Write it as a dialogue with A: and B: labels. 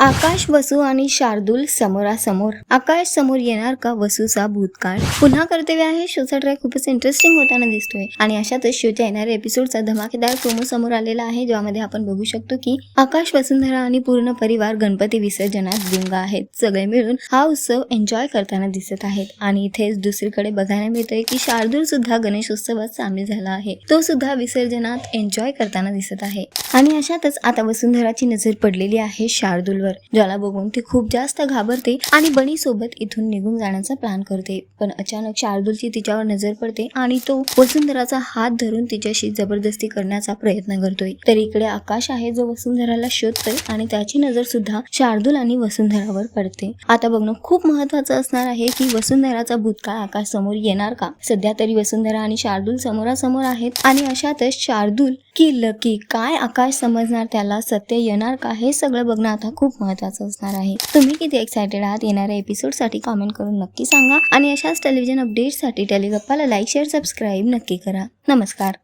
A: आकाश वसू आणि शार्दूल समोरासमोर. आकाश समोर येणार का वसूचा भूतकाळ? पुन्हा कर्तव्य आहे. शोचा ट्रॅक खूपच इंटरेस्टिंग होताना दिसतोय. आणि अशातच शोच्या येणाऱ्या एपिसोडचा धमाकेदार प्रोमो समोर आलेला आहे ज्यामध्ये आपण बघू शकतो की आकाश वसुंधरा आणि पूर्ण परिवार गणपती विसर्जनात गुंग आहेत. सगळे मिळून हा उत्सव एन्जॉय करताना दिसत आहेत. आणि इथेच दुसरीकडे बघायला मिळतंय की शार्दूल सुद्धा गणेशोत्सवात सामील झाला आहे. तो सुद्धा विसर्जनात एन्जॉय करताना दिसत आहे. आणि अशातच आता वसुंधराची नजर पडलेली आहे शार्दूलवर. ज्याला बघून ती खूप जास्त घाबरते आणि बनी सोबत इथून निघून जाण्याचा प्लॅन करते. पण अचानक शार्दूलची तिच्यावर नजर पडते आणि तो वसुंधराचा हात धरून तिच्याशी जबरदस्ती करण्याचा प्रयत्न करतोय. तर इकडे आकाश आहे जो वसुंधराला शोधतोय आणि त्याची नजर सुद्धा शार्दूल आणि वसुंधरावर पडते. आता बघणं खूप महत्वाचं असणार आहे की वसुंधराचा भूतकाळ आकाश समोर येणार का? सध्या तरी वसुंधरा आणि शार्दूल समोरासमोर आहेत आणि अशातच शार्दूल की लकी काय आकाश समजणार त्याला सत्य येणार का? हे सगळं बघणं आता खूप महत्वाचं असणार आहे. तुम्ही किती एक्सायटेड आहात येणाऱ्या एपिसोडसाठी कमेंट करून नक्की सांगा. आणि अशाच टेलिव्हिजन अपडेटसाठी टेलिगप्पाला लाईक शेअर सबस्क्राईब नक्की करा. नमस्कार.